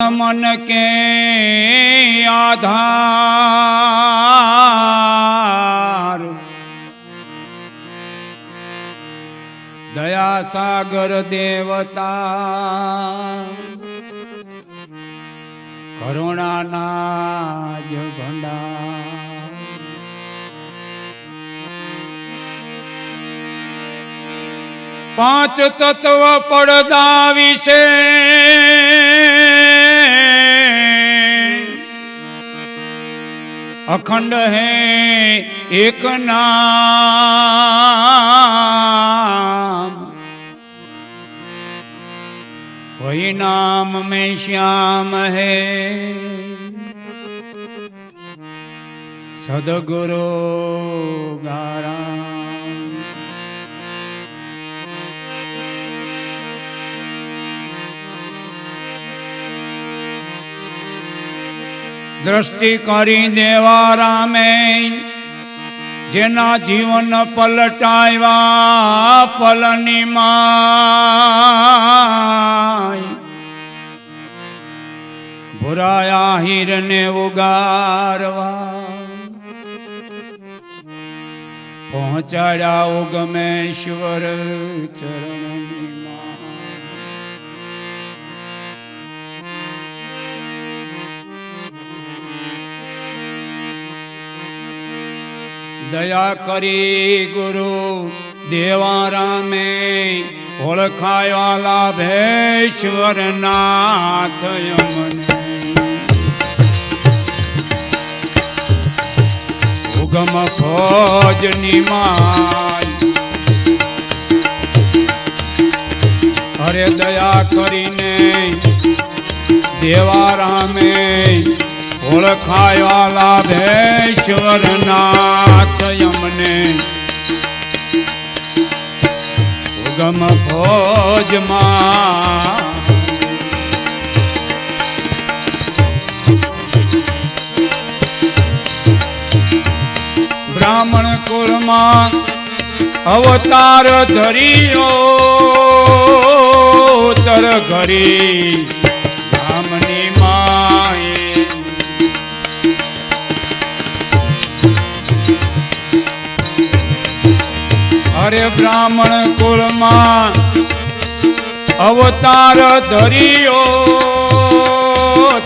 मन के आधार दया सागर देवता करुणा नाज भंडार पांच तत्व पड़दा विषय અખંડ હે એક નામ. વહી નામ મેં શ્યામ હે. સદગુરુ ગારા. દ્રષ્ટિ કરી દેવા રામે, જેના જીવન પલટાવ્યા પલની માય. ભુરાયા હીરને ઉગારવા, પહોંચાડ્યા ઉગમેશ્વર ચરણની માં દયા કરી ગુરુ દેવા રામે ઓળખાયા લાભેશ્વર નાથ ઉગમ ખોજની માય. અરે દયા કરીને દેવા રામે ઓળખાયા લાભેશ્વર નાથ યમને ઉગમ ભોજમાં. બ્રાહ્મણ કુળમાં અવતાર ધરિયો તર ઘરી. અરે બ્રાહ્મણ કુળમાં અવતાર ધરિયો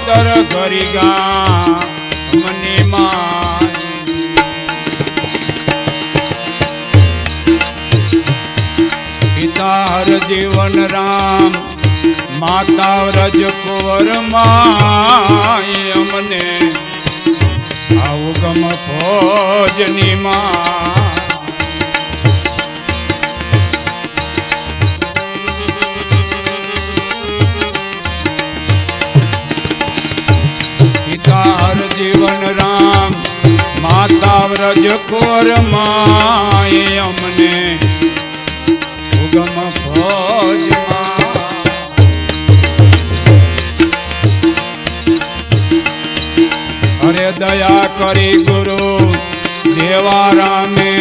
તર ઘરી ગા મને. પિતા હર જીવન રામ, માતા વ્રજ કુંવર માય, અમને આવું ગમ ભોજની માં વ્રજ કોર માય અમને ઉગમ ભજ અરે દયા કરી ગુરુ દેવા રામે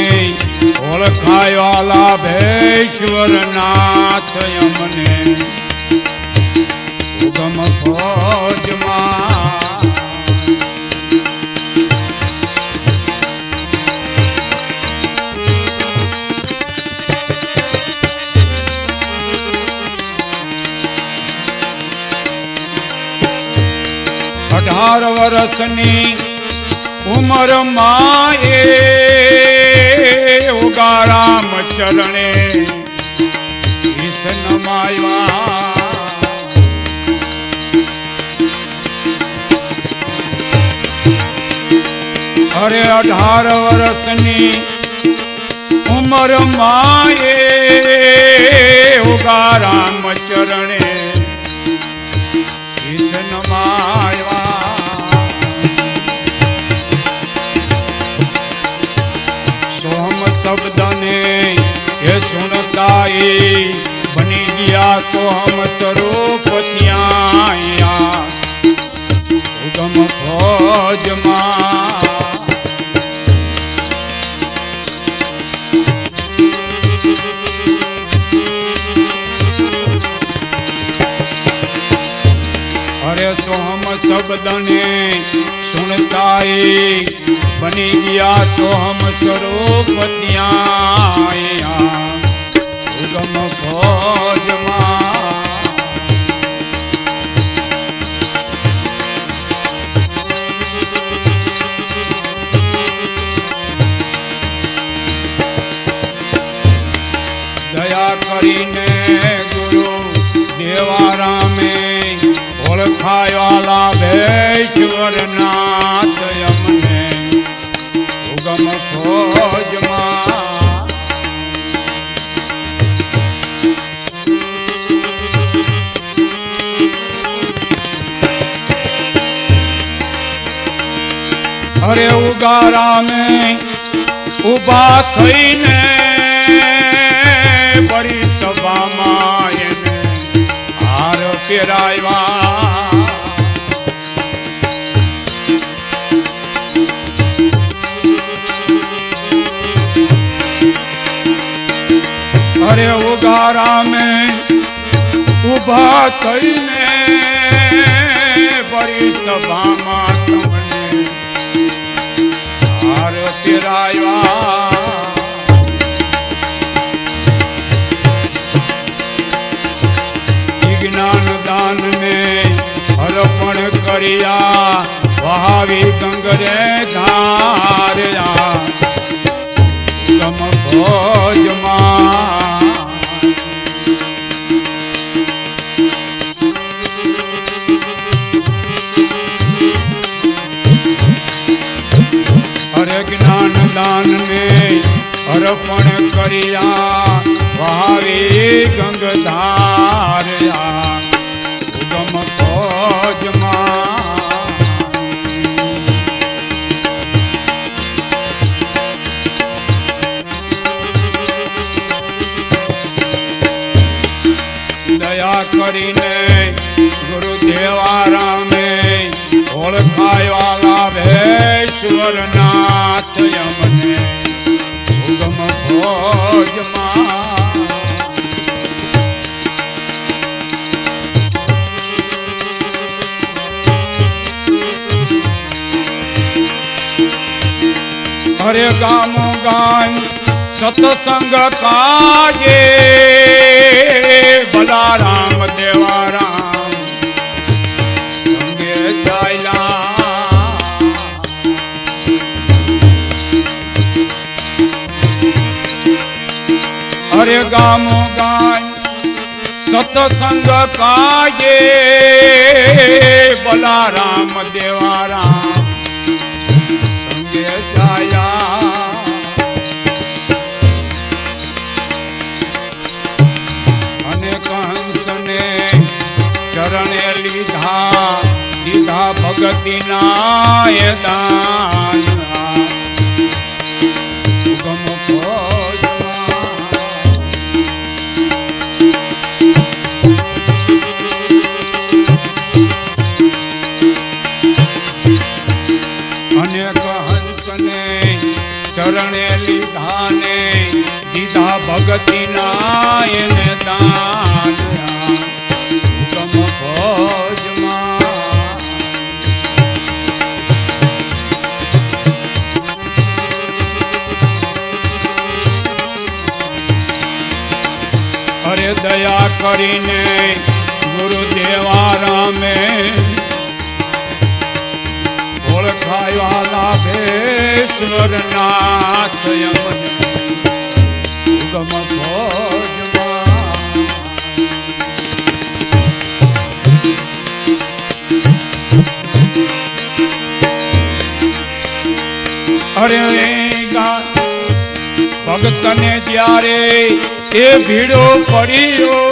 ઓળખાયો લાભેશ્વર નાથ અમને ઉગમ ભોજમાં. અઢાર વર્ષની ઉમર માએ ઉગારામ ચરણે નમાયા અરે અઢાર વર્ષની ઉમર માએ ઉગારામ ચરણે સુણતાઈ બની ગયા સોહમ સ્વરૂપ ત્યાં ઉગમ ભોજમાં. અરે સોહમ શબ્દને સુણતાઈ, બની ગયા સોહમ સ્વરૂપ ત્યાં ઉગમ ભોજમાં. દયા કરીને ગુરુ દેવારામે ઓળખાયવાલા ભેશ્વર નાથ અમને ઉગમ ખોજમાં અરે ઉગારામે ઊભા થઈને પરી સભામાં એને હાર પહેરાવ્યા અરે ઉગારામે ઊભા થઈને પરી સભામાં પહેરાવ્યા જ્ઞાન દાનને અર્પણ કર્યા. વહાવી ગંગરે ધાર્યા. તમ ભોજમાં અર્પણ કર્યા ભાવે ગંગધાર્યા. ઉગમ ગામ ગાય, સતસંગ કાજે. ભલા રામ, દેવા રામ, સંગે ચાલ્યા. અરે ગામ ગાય, સતસંગ કાજે. ભલા રામ, દેવા રામ, સંગે ચાયા લીધા દીધા ભગતિના એ દાન ભોજમાં. અનેક ચરણે લીધા ને દીધા ભગતિના એને કરીને ગુરુદેવા રામે ઓળખાયા ભેશ્વર નાથ યમને. ઉગમ ભોજમાં. અરે ગા, ભક્તને જ્યારે એ ભીડો પડ્યો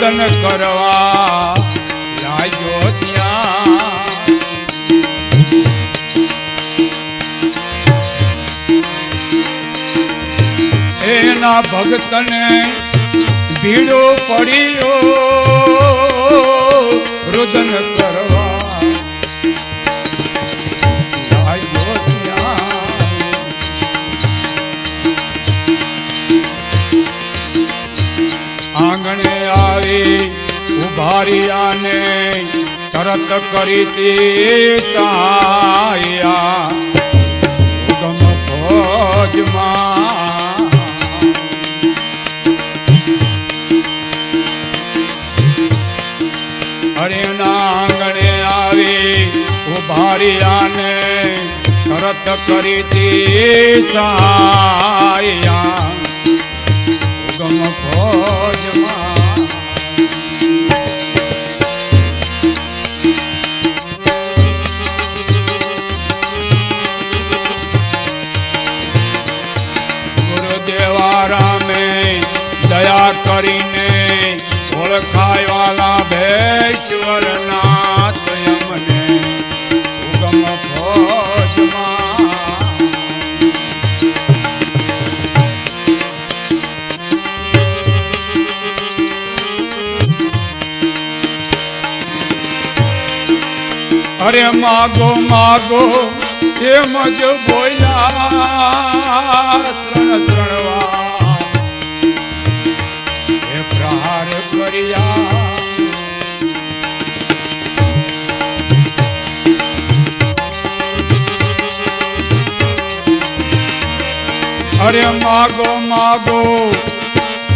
રુદન કરવા લાગ્યો એના ભક્તને ભીડો પડ્યો. રુદન કરવા ઉભારિયાને તરત કરી તે સહાયા ઉગમ ભોજમાં. હરિના આંગણે આવી ઉભારિયાને તરત કરી તે સહાયા ગમ ભોજમાં. દયા ઓળખાય વાલા ભેશ્વર નાથ અરે માગો માગો એમ જ બોલ્યા માગો માગો.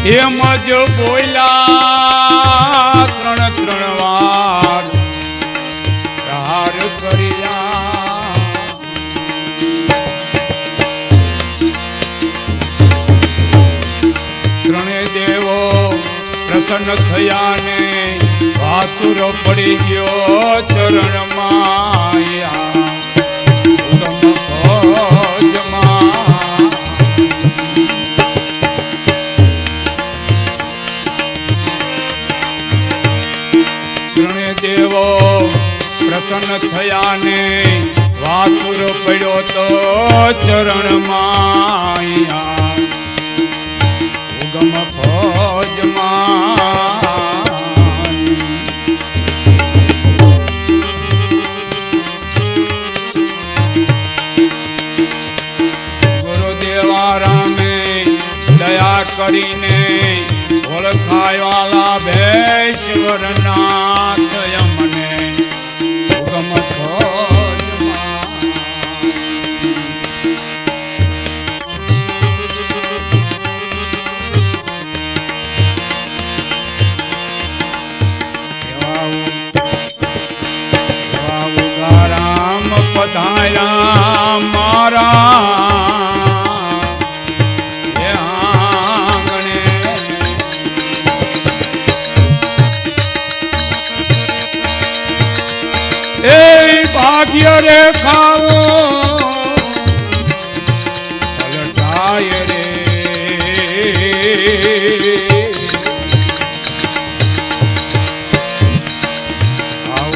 એમ જ બોલ્યા ત્રણ ત્રણ વાર. પ્રહાર કર્યા. ત્રણે દેવો પ્રસન્ન થયા ને વાસુર પડી ગયો ચરણ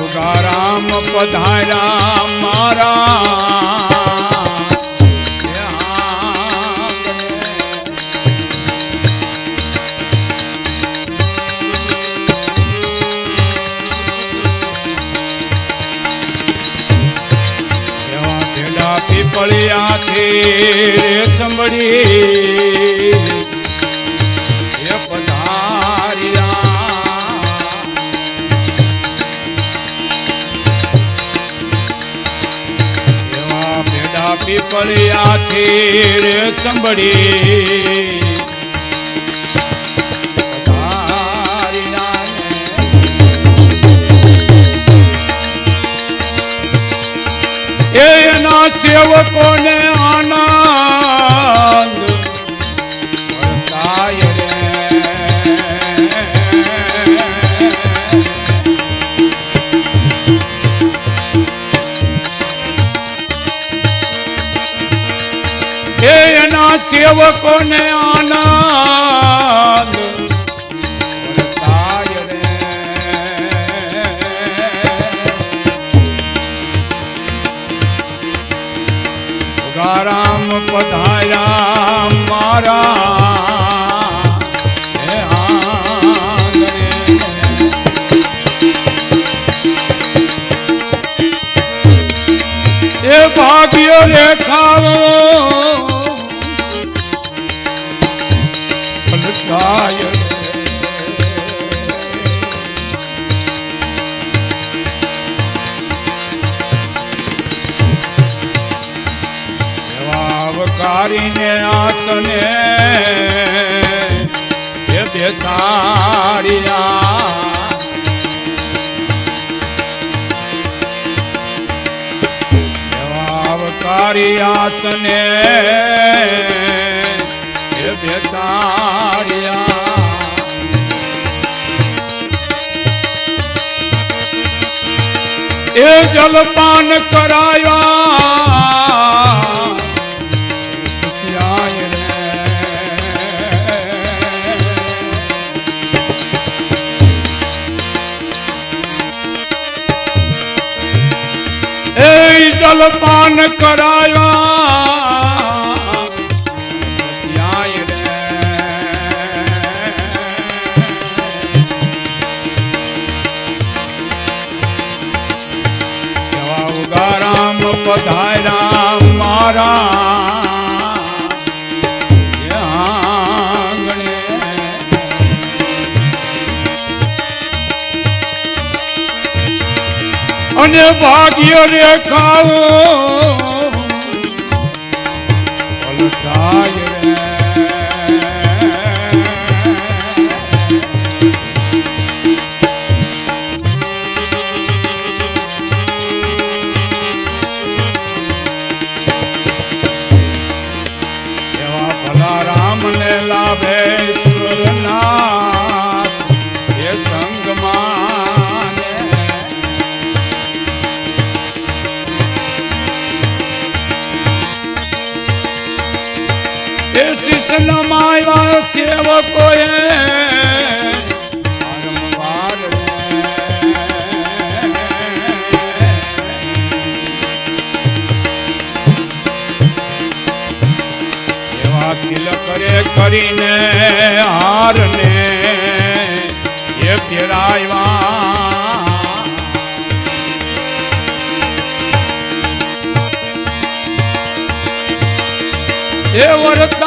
અવગારામ પધાર્યા મારા. પીપળિયાથી સંભળી પીપળિયાથી રે સંભળી. એના સેવકોને સેવકોને આનંદ. રામ પધાર્યા મારા. એ ભાગ્ય રેખાઓ ગાય કારીને આસને એ બેસાડિયા આવકારી આસને બેસાડ્યા એ જલપાન કરાયા. જલપાન કરાયા. ઉગારામ પધાર્યા મારા. અને ભાગ્ય રેખાઓ સેવકોએ વારંવાર રે. એવા તિલકરે કરીને હારને એ ફેરાયવા એ વરતાણો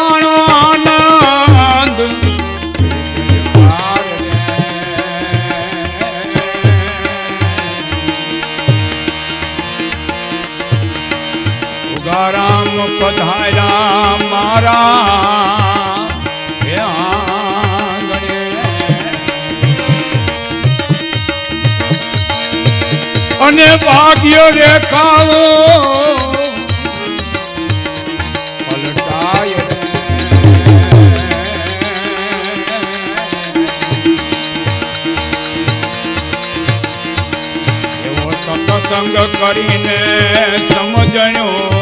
અને ભાગ્ય રેખાઓ પલટાય. એવો કરીને સમજણો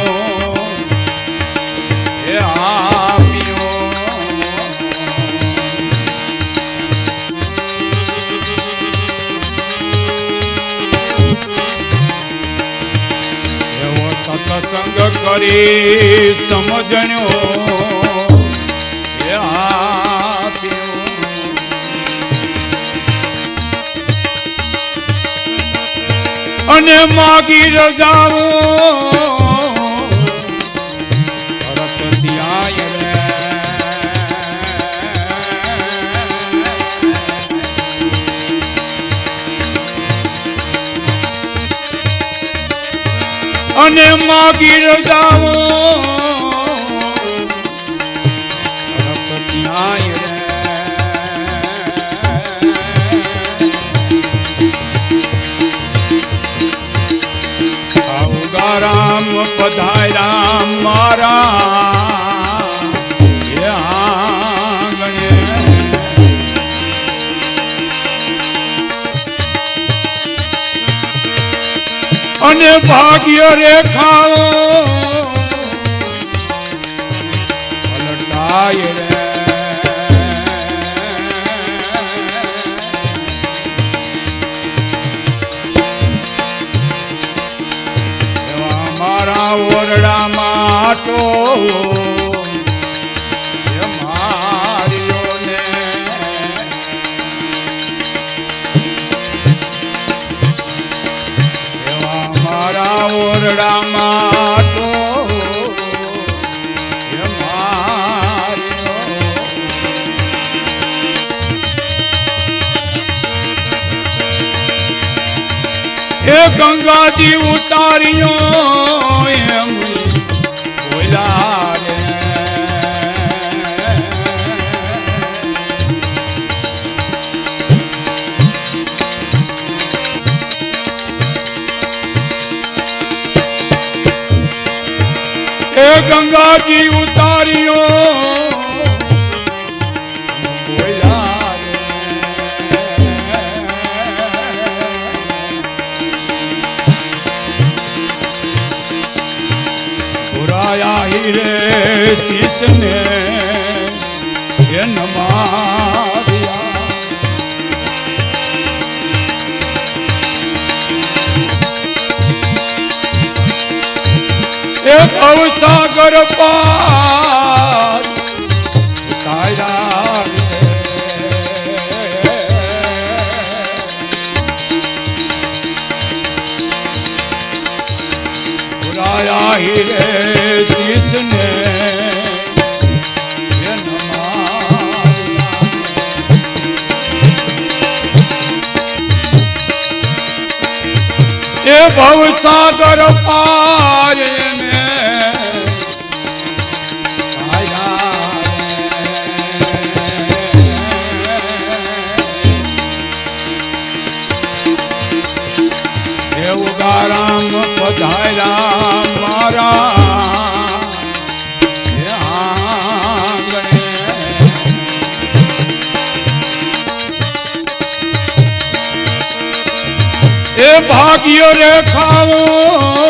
કરી સમજણ્યો. અને માગી રજાઓ અને માગી રજાઓ તરત અને ભાગ્ય રેખાઓ. પલટાય રે. મારા ઓરડામાં તો ગંગાજી ઉતાર્યો એમ. બોલા ગંગાજી ઉતાર્યો કૃષ્ણે જન્માવ્યા એ ભવસાગર પા સાગર પાર એ ભાગ્ય રેખાઓ.